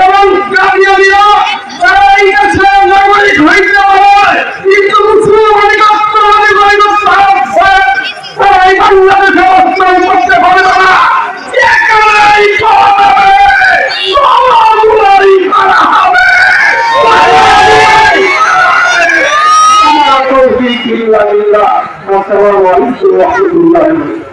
এবং কাদিয়ানিরা তারা এইটা ছেড়ে নাগরিক হইতে পারে কিন্তু মুসলিম অধিকাংশ নাগরিক তারা এই বাংলাদেশে অস্ত্র করতে পারে না। একেবারেই পাওয়া যাবে السلام عليكم ورحمه الله